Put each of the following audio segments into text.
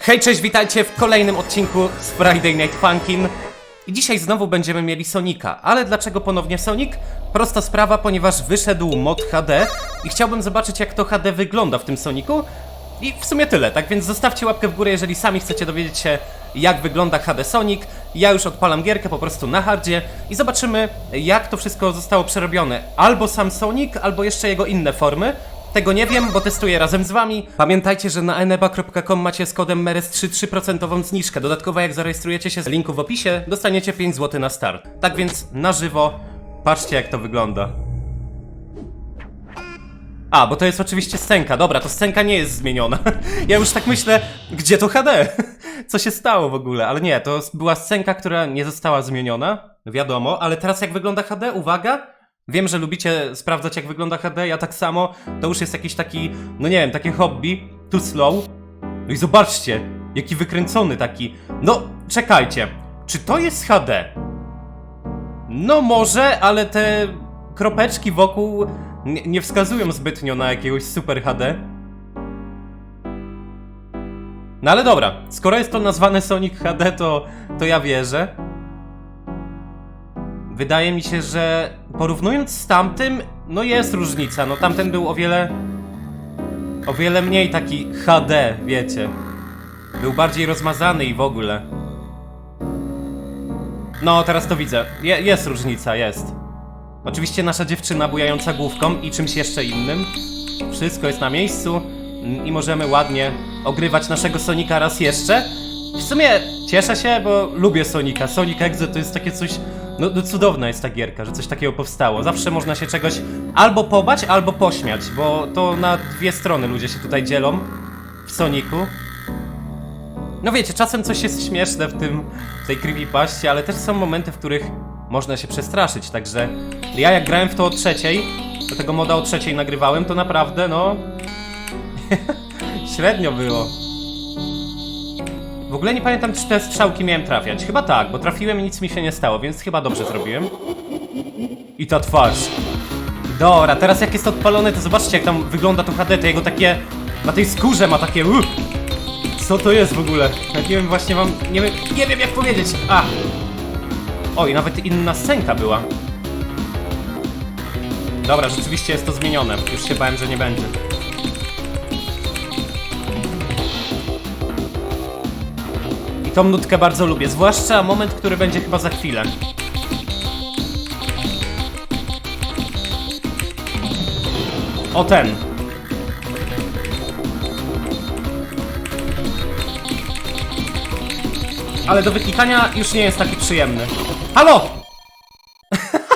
Hej, cześć, witajcie w kolejnym odcinku z Friday Night Pumpkin. I dzisiaj znowu będziemy mieli Sonika. Ale dlaczego ponownie Sonic? Prosta sprawa, ponieważ wyszedł mod HD i chciałbym zobaczyć jak to HD wygląda w tym Soniku. I w sumie tyle, tak więc zostawcie łapkę w górę, jeżeli sami chcecie dowiedzieć się jak wygląda HD Sonic. Ja już odpalam gierkę po prostu na hardzie i zobaczymy jak to wszystko zostało przerobione. Albo sam Sonic, albo jeszcze jego inne formy. Tego nie wiem, bo testuję razem z wami. Pamiętajcie, że na eneba.com macie z kodem MERES3 3% zniżkę. Dodatkowo jak zarejestrujecie się z linku w opisie, dostaniecie 5 zł na start. Tak więc na żywo, patrzcie jak to wygląda. A, bo to jest oczywiście scenka. Dobra, to scenka nie jest zmieniona. Ja już tak myślę, gdzie to HD? Co się stało w ogóle? Ale nie, to była scenka, która nie została zmieniona. Wiadomo, ale teraz jak wygląda HD? Uwaga! Wiem, że lubicie sprawdzać jak wygląda HD, ja tak samo. To już jest jakiś taki, no nie wiem, takie hobby. Too slow. No i zobaczcie, jaki wykręcony taki. No, czekajcie. Czy to jest HD? No może, ale te kropeczki wokół nie, nie wskazują zbytnio na jakiegoś super HD. No ale dobra, skoro jest to nazwane Sonic HD, to, to ja wierzę. Wydaje mi się, że porównując z tamtym, no jest różnica. No tamten był o wiele. o wiele mniej taki HD, wiecie. Był bardziej rozmazany i w ogóle. No, teraz to widzę. Je, jest różnica, jest. Oczywiście nasza dziewczyna bujająca główką i czymś jeszcze innym. Wszystko jest na miejscu i możemy ładnie ogrywać naszego Sonika raz jeszcze. W sumie cieszę się, bo lubię Sonika. Sonic Exe to jest takie coś. No, no cudowna jest ta gierka, że coś takiego powstało. Zawsze można się czegoś albo pobać, albo pośmiać, bo to na dwie strony ludzie się tutaj dzielą w Soniku. No wiecie, czasem coś jest śmieszne w tym, w tej creepypaście, ale też są momenty, w których można się przestraszyć, także ja jak grałem w to o trzeciej, do tego moda o trzeciej nagrywałem, to naprawdę, no... średnio było. W ogóle nie pamiętam, czy te strzałki miałem trafiać. Chyba tak, bo trafiłem i nic mi się nie stało, więc chyba dobrze zrobiłem. I ta twarz. Dobra, teraz jak jest odpalony, to zobaczcie jak tam wygląda to HD, to jego takie... Na tej skórze ma takie... Uh, co to jest w ogóle? Ja nie wiem, właśnie wam... Nie wiem, nie wiem jak powiedzieć. A! Oj, nawet inna scenka była. Dobra, rzeczywiście jest to zmienione. Już się bałem, że nie będzie. Tą nutkę bardzo lubię, zwłaszcza moment, który będzie chyba za chwilę. O ten. Ale do wyklikania już nie jest taki przyjemny. Halo!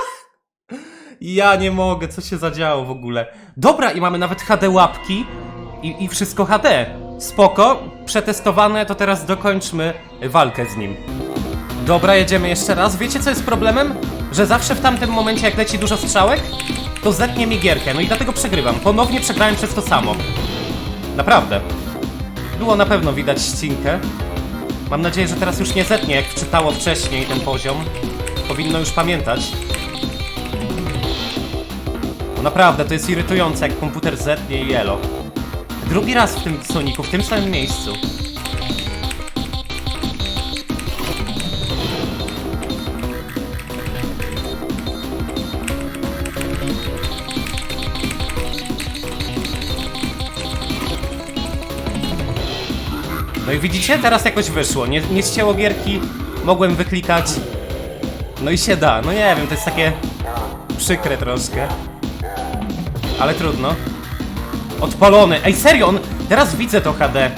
ja nie mogę, co się zadziało w ogóle. Dobra, i mamy nawet HD łapki i, i wszystko HD. Spoko, przetestowane, to teraz dokończmy walkę z nim. Dobra, jedziemy jeszcze raz. Wiecie co jest problemem? Że zawsze w tamtym momencie, jak leci dużo strzałek, to zetnie mi gierkę, no i dlatego przegrywam. Ponownie przegrałem przez to samo. Naprawdę. Było na pewno widać ścinkę. Mam nadzieję, że teraz już nie zetnie, jak wczytało wcześniej ten poziom. Powinno już pamiętać. No naprawdę, to jest irytujące, jak komputer zetnie i elo. Drugi raz w tym Soniku, w tym samym miejscu. No i widzicie, teraz jakoś wyszło. Nie, nie ścięło gierki, mogłem wyklikać. No i się da. No nie wiem, to jest takie przykre troszkę. Ale trudno. Odpalony. Ej, serio, on... Teraz widzę to HD.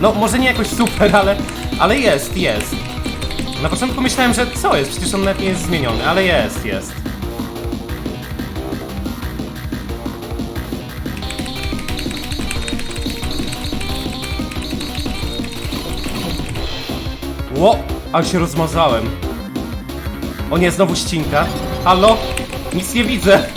No, może nie jakoś super, ale... Ale jest, jest. Na początku myślałem, że co jest? Przecież on nawet nie jest zmieniony, ale jest, jest. Ło! Ale się rozmazałem. O nie, znowu ścinka. Halo? Nic nie widzę.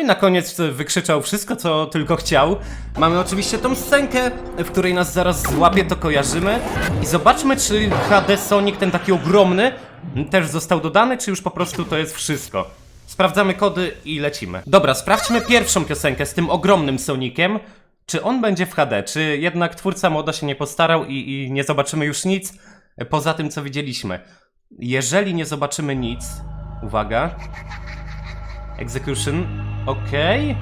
I na koniec wykrzyczał wszystko, co tylko chciał. Mamy oczywiście tą scenkę, w której nas zaraz złapie, to kojarzymy. I zobaczmy, czy HD Sonic, ten taki ogromny, też został dodany, czy już po prostu to jest wszystko. Sprawdzamy kody i lecimy. Dobra, sprawdźmy pierwszą piosenkę z tym ogromnym Soniciem. Czy on będzie w HD? Czy jednak twórca moda się nie postarał i, i nie zobaczymy już nic poza tym, co widzieliśmy? Jeżeli nie zobaczymy nic, uwaga. Execution, okej.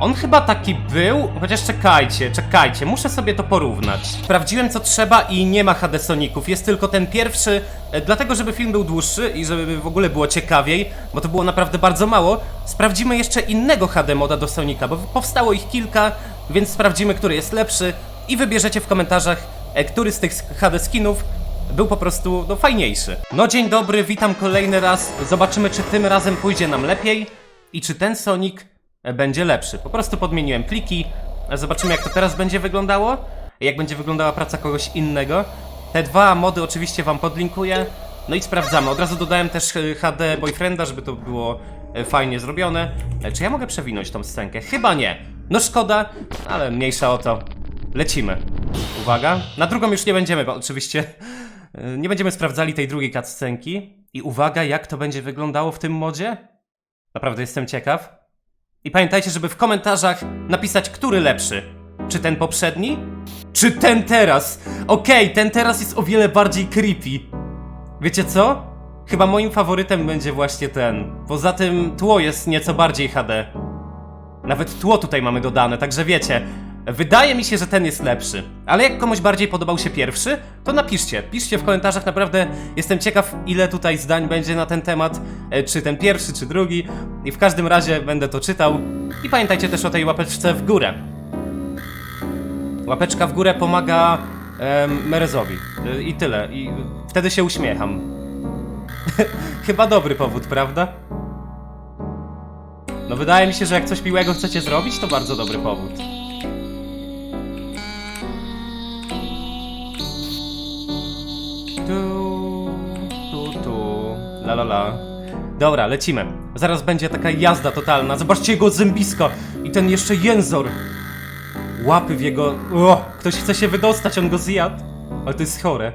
On chyba taki był, chociaż czekajcie, czekajcie, muszę sobie to porównać. Sprawdziłem co trzeba i nie ma HD Soników, jest tylko ten pierwszy, e, dlatego żeby film był dłuższy i żeby w ogóle było ciekawiej, bo to było naprawdę bardzo mało. Sprawdzimy jeszcze innego HD moda do Sonika, bo powstało ich kilka, więc sprawdzimy, który jest lepszy i wybierzecie w komentarzach, e, który z tych HD skinów był po prostu no, fajniejszy. No dzień dobry, witam kolejny raz. Zobaczymy, czy tym razem pójdzie nam lepiej i czy ten Sonic będzie lepszy. Po prostu podmieniłem pliki. Zobaczymy, jak to teraz będzie wyglądało. Jak będzie wyglądała praca kogoś innego. Te dwa mody oczywiście Wam podlinkuję. No i sprawdzamy. Od razu dodałem też e, HD Boyfrienda, żeby to było e, fajnie zrobione. E, Czy ja mogę przewinąć tą scenkę? Chyba nie. No szkoda, ale mniejsza o to. Lecimy. Uwaga. Na drugą już nie będziemy, bo oczywiście nie będziemy sprawdzali tej drugiej cutscenki. I uwaga, jak to będzie wyglądało w tym modzie? Naprawdę jestem ciekaw. I pamiętajcie, żeby w komentarzach napisać, który lepszy. Czy ten poprzedni? Czy ten teraz? Okej, ten teraz jest o wiele bardziej creepy. Wiecie co? Chyba moim faworytem będzie właśnie ten. Poza tym tło jest nieco bardziej HD. Nawet tło tutaj mamy dodane, także wiecie. Wydaje mi się, że ten jest lepszy. Ale jak komuś bardziej podobał się pierwszy, to napiszcie. Piszcie w komentarzach, naprawdę jestem ciekaw, ile tutaj zdań będzie na ten temat. e, Czy ten pierwszy, czy drugi. I w każdym razie będę to czytał. I pamiętajcie też o tej łapeczce w górę. Łapeczka w górę pomaga em, Merezowi. Y, I tyle. I wtedy się uśmiecham. Chyba dobry powód, prawda? No wydaje mi się, że jak coś miłego chcecie zrobić, to bardzo dobry powód. Tu, tu, tu, la la la. Dobra, lecimy. Zaraz będzie taka jazda totalna. Zobaczcie jego zębisko i ten jeszcze jęzor. Łapy w jego... O, ktoś chce się wydostać, on go zjadł. Ale to jest chore.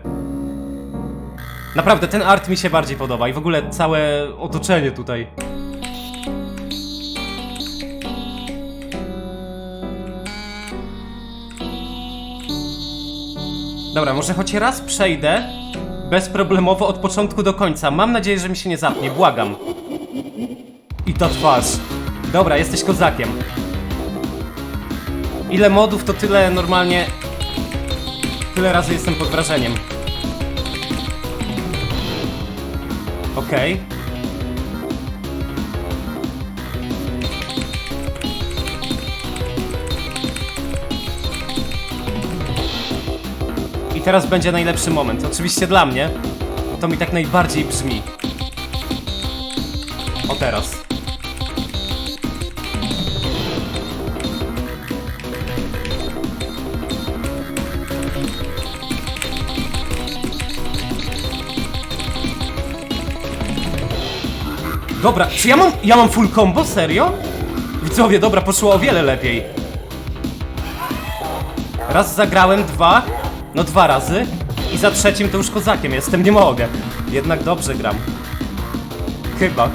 Naprawdę, ten art mi się bardziej podoba i w ogóle całe otoczenie tutaj. Dobra, może choć raz przejdę bezproblemowo od początku do końca. Mam nadzieję, że mi się nie zapnie, błagam. I ta twarz. Dobra, jesteś kozakiem. Ile modów, to tyle normalnie... Tyle razy jestem pod wrażeniem. Okej. I teraz będzie najlepszy moment. Oczywiście dla mnie. To mi tak najbardziej brzmi. O teraz. Dobra, czy ja mam, ja mam full combo? Serio? Widzowie, dobra, poszło o wiele lepiej. Raz zagrałem, dwa, no dwa razy i za trzecim to już kozakiem jestem, nie mogę. Jednak dobrze gram. Chyba.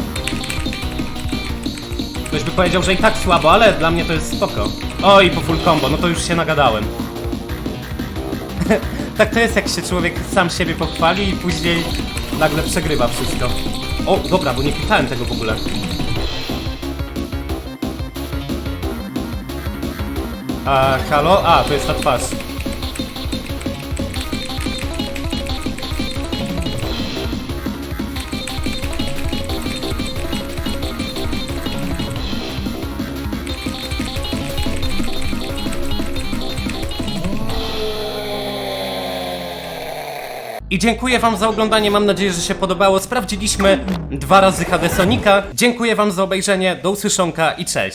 Ktoś by powiedział, że i tak słabo, ale dla mnie to jest spoko. Oj, po full combo, no to już się nagadałem. tak to jest, jak się człowiek sam siebie pochwali i później nagle przegrywa wszystko. O, dobra, bo nie pytałem tego w ogóle. A, halo? A, to jest ta twarz. I dziękuję wam za oglądanie, mam nadzieję, że się podobało. Sprawdziliśmy dwa razy HD Sonika. Dziękuję wam za obejrzenie, do usłyszonka i cześć.